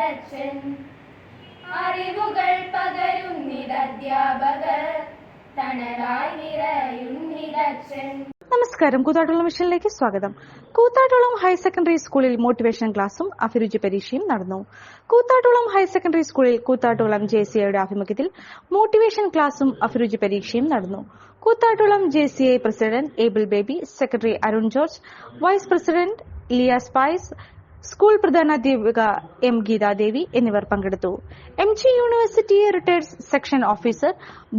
നിറയുന്നിതച്ഛൻ അറിവുകൾ പകരുന്നിതധ്യാപകർ തണലായി നിറയുന്നിതച്ഛൻ നമസ്കാരം. കൂത്താട്ടുളം മിഷനിലേക്ക് സ്വാഗതം. കൂത്താട്ടുളം ഹയർ സെക്കൻഡറി സ്കൂളിൽ മോട്ടിവേഷൻ ക്ലാസും അഭിരുചി പരീക്ഷയും നടന്നു. കൂത്താട്ടുളം ഹയർ സെക്കൻഡറി സ്കൂളിൽ കൂത്താട്ടുളം ജെ സി എയുടെ ആഭിമുഖ്യത്തിൽ മോട്ടിവേഷൻ ക്ലാസും അഭിരുചി പരീക്ഷയും നടന്നു. Koothattukulam J C I president Abel Baby secretary Arun George vice president Liyas Pais school പ്രധാനാധ്യാപിക M Geethadevi എന്നിവർ പങ്കെടുത്തു. M G university retired section officer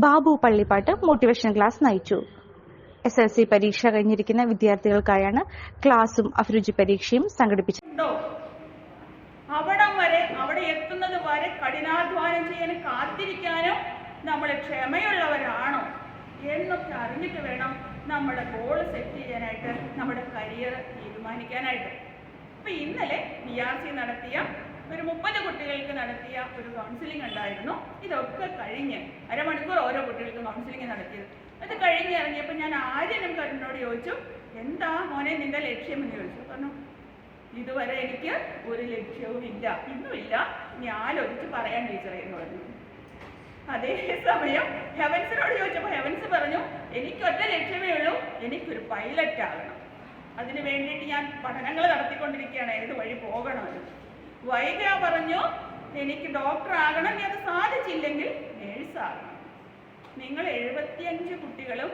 Babu Pallippattu motivation class നയിച്ചു. എസ് എൽ സി പരീക്ഷ കഴിഞ്ഞിരിക്കുന്ന വിദ്യാർത്ഥികൾക്കായാണ് ക്ലാസും അഭിരുചി പരീക്ഷയും സംഘടിപ്പിച്ചത്. അവിടം വരെ അവിടെ എത്തുന്നത് വരെ കഠിനാധ്വാനം ചെയ്യാൻ കാത്തിരിക്കാനും നമ്മൾ ക്ഷമയുള്ളവരാണോ എന്നൊക്കെ അറിഞ്ഞിട്ട് വേണം നമ്മുടെ ഗോൾ സെറ്റ് ചെയ്യാനായിട്ട് നമ്മുടെ കരിയർ തീരുമാനിക്കാനായിട്ട്. അപ്പൊ ഇന്നലെ ബി ആർ സി നടത്തിയ ഒരു മുപ്പത് കുട്ടികൾക്ക് നടത്തിയ ഒരു കൗൺസിലിംഗ് ഉണ്ടായിരുന്നു. ഇതൊക്കെ കഴിഞ്ഞ് അരമണിക്കൂർ ഓരോ കുട്ടികൾക്കും കൗൺസിലിംഗ് നടത്തിയത്. അത് കഴിഞ്ഞ് ഇറങ്ങിയപ്പോൾ ഞാൻ ആര്യനും കരുണോട് ചോദിച്ചു എന്താ മോനെ നിന്റെ ലക്ഷ്യം എന്ന് ചോദിച്ചു? പറഞ്ഞു ഇതുവരെ എനിക്ക് ഒരു ലക്ഷ്യവും ഇല്ല. ഇന്നുമില്ല. ഇനി ആലോചിച്ച് പറയാൻ ടീച്ചറെ എന്ന് പറഞ്ഞു. അതേ സമയം ഹെവൻസിനോട് ചോദിച്ചപ്പോൾ ഹെവൻസ് പറഞ്ഞു എനിക്ക് ഒറ്റ ലക്ഷ്യമേ ഉള്ളൂ. എനിക്കൊരു പൈലറ്റ് ആകണം. അതിന് വേണ്ടിയിട്ട് ഞാൻ പഠനങ്ങൾ നടത്തിക്കൊണ്ടിരിക്കുകയാണ്. ഏത് വഴി പോകണമെന്ന്. വൈക പറഞ്ഞു എനിക്ക് ഡോക്ടർ ആകണം ഇനി അത് സാധിച്ചില്ലെങ്കിൽ നേഴ്സാകണം നിങ്ങൾ എഴുപത്തിയഞ്ച് കുട്ടികളും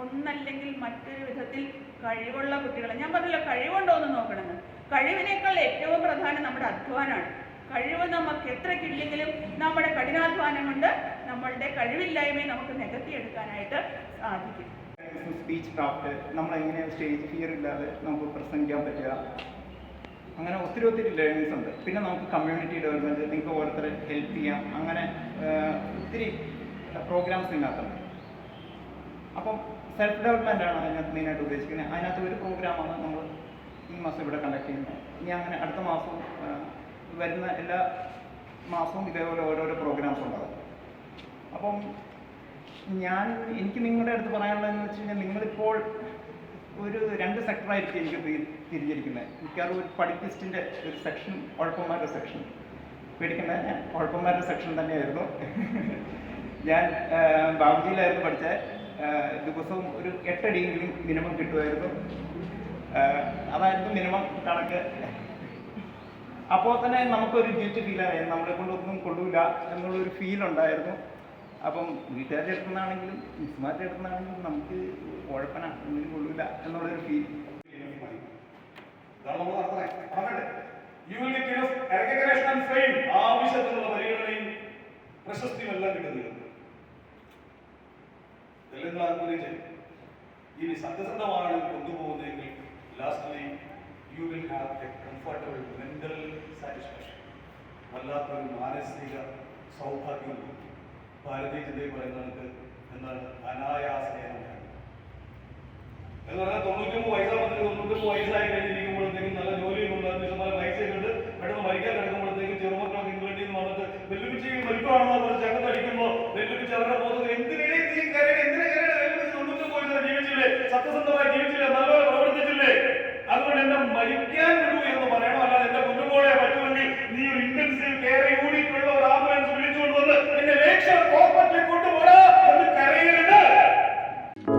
ഒന്നല്ലെങ്കിൽ മറ്റൊരു വിധത്തിൽ കഴിവുള്ള കുട്ടികൾ ഞാൻ പറഞ്ഞല്ലോ കഴിവുണ്ടോ എന്ന് നോക്കണമെന്ന്. കഴിവിനേക്കാൾ ഏറ്റവും പ്രധാനം നമ്മുടെ അധ്വാനമാണ്. കഴിവ് നമുക്ക് എത്രക്കില്ലെങ്കിലും നമ്മുടെ കഠിനാധ്വാനം കൊണ്ട് നമ്മളുടെ കഴിവില്ലായ്മയെ നമുക്ക് നികത്തിയെടുക്കാനായിട്ട് സാധിക്കും. സ്പീച്ച് ക്രാഫ്റ്റ് നമ്മളെങ്ങനെ സ്റ്റേജ് ഫിയർ ഇല്ലാതെ നമുക്ക് പ്രസംഗിക്കാൻ പറ്റുക. അങ്ങനെ ഒത്തിരി ഒത്തിരി ലേണിങ്സ് ഉണ്ട്. പിന്നെ നമുക്ക് കമ്മ്യൂണിറ്റി ഡെവലപ്മെന്റ് നിങ്ങൾക്ക് ഓരോരുത്തരെ ഹെൽപ്പ് ചെയ്യാം. അങ്ങനെ ഒത്തിരി പ്രോഗ്രാംസ് ഇതിനകത്തുണ്ട്. അപ്പം സെൽഫ് ഡെവലപ്മെന്റ് ആണ് അതിനകത്ത് മെയിനായിട്ട് ഉദ്ദേശിക്കുന്നത്. അതിനകത്ത് ഒരു പ്രോഗ്രാമാണ് നമ്മൾ ഈ മാസം ഇവിടെ കണ്ടക്ട് ചെയ്യുന്നത്. ഇനി അങ്ങനെ അടുത്ത മാസവും വരുന്ന എല്ലാ മാസവും ഇതേപോലെ ഓരോരോ പ്രോഗ്രാംസ് ഉണ്ടാകും. അപ്പം ഞാൻ എനിക്ക് നിങ്ങളുടെ അടുത്ത് പറയാനുള്ളതെന്ന് വെച്ച് കഴിഞ്ഞാൽ നിങ്ങളിപ്പോൾ ഒരു രണ്ട് സെക്ടറായിരിക്കും എനിക്ക് തിരിഞ്ഞിരിക്കുന്നത്. മിക്കവാറും ഒരു പഠിപ്പിസ്റ്റിന്റെ ഒരു സെക്ഷൻ ഉഴപ്പന്മാരുടെ സെക്ഷൻ പേടിക്കുന്നത് ഞാൻ ഉഴപ്പന്മാരുടെ സെക്ഷൻ തന്നെയായിരുന്നു. ഞാൻ ബാബുജിയിലായിരുന്നു പഠിച്ച ദിവസവും ഒരു എട്ടടിയെങ്കിലും മിനിമം കിട്ടുമായിരുന്നു. അതായിരുന്നു മിനിമം കണക്ക്. അപ്പോൾ തന്നെ നമുക്കൊരു ഗിൽറ്റ് ഫീൽ ആയിരുന്നു നമ്മളെ കൊണ്ടൊന്നും കൊള്ളൂല എന്നുള്ളൊരു ഫീൽ ഉണ്ടായിരുന്നു. അപ്പം വീട്ടുകാരുടെ ചേട്ടനാണെങ്കിലും മിസ്മാരുടെ ചേട്ടനാണെങ്കിലും നമുക്ക് കുഴപ്പന ഒന്നിനും കൊള്ളൂല എന്നുള്ളൊരു ഫീൽ ആവശ്യത്തിനുള്ള lastly you will have comfortable satisfaction വല്ലാത്തൊരു മാനസിക സൗഭാഗ്യം ഭാരതീയ ജനതയെ പറയുന്നത് എന്താണ് അനായാസേന എന്ന് പറഞ്ഞാൽ തൊണ്ണൂറ്റൊമ്പത് വയസ്സാകുമ്പോൾ തൊണ്ണൂറ്റൊമ്പത് വയസ്സായി കഴിഞ്ഞിരിക്കുമ്പോഴത്തേക്കും നല്ല ജോലിയും ഉണ്ട് ഇഷ്ടംപോലെ പൈസയൊക്കെ പെട്ടെന്ന് മരിക്കാൻ കിടക്കുമ്പോഴത്തേക്കും ചെറുമക്കളൊക്കെ ഇംഗ്ലണ്ടിൽ നിന്ന് വന്നിട്ട് വെല്ലുവിളിച്ച് മരിക്കുവാണെന്ന് പറഞ്ഞ് ചങ്ങത്ത് അടിക്കുമ്പോൾ വെല്ലുവിളിച്ച് അവരുടെ പോകുന്നത് എന്തിനേ നീ കരയണേ? എന്തിനാ തൊണ്ണൂറ്റൊമ്പത് വയസ്സായി ജീവിച്ചില്ലേ? സത്യസന്ധമായി ജീവിച്ചില്ലേ? നല്ലപോലെ പ്രവർത്തിച്ചില്ലേ? അതുകൊണ്ട് എന്നെ മരിക്കാൻ